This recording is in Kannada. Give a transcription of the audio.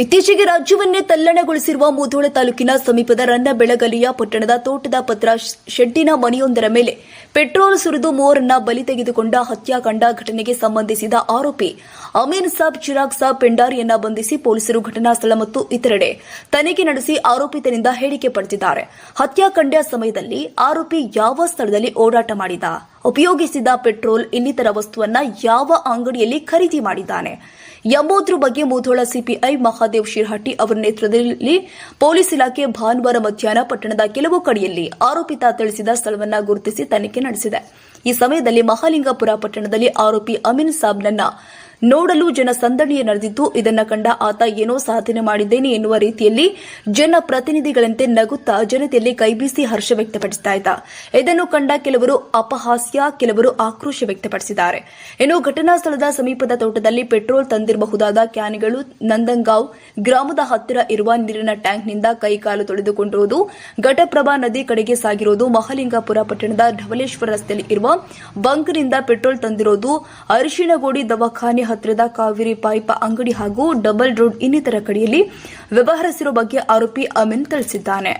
ಇತ್ತೀಚೆಗೆ ರಾಜ್ಯವನ್ನೇ ತಲ್ಲಣಗೊಳಿಸಿರುವ ಮುಧೋಳ ತಾಲೂಕಿನ ಸಮೀಪದ ರನ್ನಬೆಳಗಲಿಯ ಪಟ್ಟಣದ ತೋಟದ ಪತ್ರ ಶೆಡ್ಡಿನ ಮನೆಯೊಂದರ ಮೇಲೆ ಪೆಟ್ರೋಲ್ ಸುರಿದು ಮೂವರನ್ನ ಬಲಿ ತೆಗೆದುಕೊಂಡ ಹತ್ಯಾಕಾಂಡ ಘಟನೆಗೆ ಸಂಬಂಧಿಸಿದ ಆರೋಪಿ ಅಮೀನ್ ಸಾಬ್ ಚಿರಾಗ್ ಸಾಬ್ ಪೆಂಡಾರಿಯನ್ನ ಬಂಧಿಸಿ ಪೊಲೀಸರು ಘಟನಾ ಸ್ಥಳ ಮತ್ತು ಇತರೆಡೆ ತನಿಖೆ ನಡೆಸಿ ಆರೋಪಿತನಿಂದ ಹೇಳಿಕೆ ಪಡೆದಿದ್ದಾರೆ. ಹತ್ಯಾಕಾಂಡ ಸಮಯದಲ್ಲಿ ಆರೋಪಿ ಯಾವ ಸ್ಥಳದಲ್ಲಿ ಓಡಾಟ ಮಾಡಿದ? ಉಪಯೋಗಿಸಿದ ಪೆಟ್ರೋಲ್ ಇನ್ನಿತರ ವಸ್ತುವನ್ನ ಯಾವ ಅಂಗಡಿಯಲ್ಲಿ ಖರೀದಿ ಮಾಡಿದ್ದಾನೆ? ಎಂಬುದರ ಬಗ್ಗೆ ಮುಧೋಳ ಸಿಪಿಐ ಮಹಾದೇವ್ ಶಿರ್ಹಟ್ಟಿ ಅವರ ನೇತೃತ್ವದಲ್ಲಿ ಪೊಲೀಸ್ ಇಲಾಖೆ ಭಾನುವಾರ ಮಧ್ಯಾಹ್ನ ಪಟ್ಟಣದ ಕೆಲವು ಕಡೆಯಲ್ಲಿ ಆರೋಪಿತ ತಿಳಿಸಿದ ಸ್ಥಳವನ್ನ ಗುರುತಿಸಿ ತನಿಖೆ ನಡೆಸಿದೆ. ಈ ಸಮಯದಲ್ಲಿ ಮಹಾಲಿಂಗಪುರ ಪಟ್ಟಣದಲ್ಲಿ ಆರೋಪಿ ಅಮೀನ್ ಸಾಬ್ನನ್ನ ನೋಡಲು ಜನಸಂದಣಿಯೇ ನಡೆದಿದ್ದು, ಇದನ್ನ ಕಂಡ ಆತ ಏನೋ ಸಾಧನೆ ಮಾಡಿದ್ದೇನೆ ಎನ್ನುವ ರೀತಿಯಲ್ಲಿ ಜನಪ್ರತಿನಿಧಿಗಳಂತೆ ನಗುತ್ತಾ ಜನತೆಯಲ್ಲಿ ಕೈಬೀಸಿ ಹರ್ಷ ವ್ಯಕ್ತಪಡಿಸ್ತಾ ಇದ್ದ. ಇದನ್ನು ಕಂಡ ಕೆಲವರು ಅಪಹಾಸ್ಯ, ಕೆಲವರು ಆಕ್ರೋಶ ವ್ಯಕ್ತಪಡಿಸಿದ್ದಾರೆ. ಇನ್ನು ಘಟನಾ ಸ್ಥಳದ ಸಮೀಪದ ತೋಟದಲ್ಲಿ ಪೆಟ್ರೋಲ್ ತಂದಿರಬಹುದಾದ ಕ್ಯಾನ್ಗಳು ನಂದಂಗಾಂವ್ ಗ್ರಾಮದ ಹತ್ತಿರ ಇರುವ ನೀರಿನ ಟ್ಯಾಂಕ್ನಿಂದ ಕೈಕಾಲು ತೊಳೆದುಕೊಂಡಿರುವುದು, ಘಟಪ್ರಭಾ ನದಿ ಕಡೆಗೆ ಸಾಗಿರುವುದು, ಮಹಾಲಿಂಗಾಪುರ ಪಟ್ಟಣದ ಢವಲೇಶ್ವರ ರಸ್ತೆಯಲ್ಲಿ ಇರುವ ಬಂಕ್ನಿಂದ ಪೆಟ್ರೋಲ್ ತಂದಿರೋದು ಅರಿಶಿನಗೋಡಿ ದವಾಖಾನೆ ಹತ್ತಿರದ ಕಾವೇರಿ ಪೈಪ್ ಅಂಗಡಿ ಹಾಗೂ ಡಬಲ್ ರೋಡ್ ಇನ್ನಿತರ ಕಡೆಯಲ್ಲಿ ವ್ಯವಹರಿಸಿರುವ ಬಗ್ಗೆ ಆರೋಪಿ ಅಮಿನ್ ತಿಳಿಸಿದ್ದಾನೆ.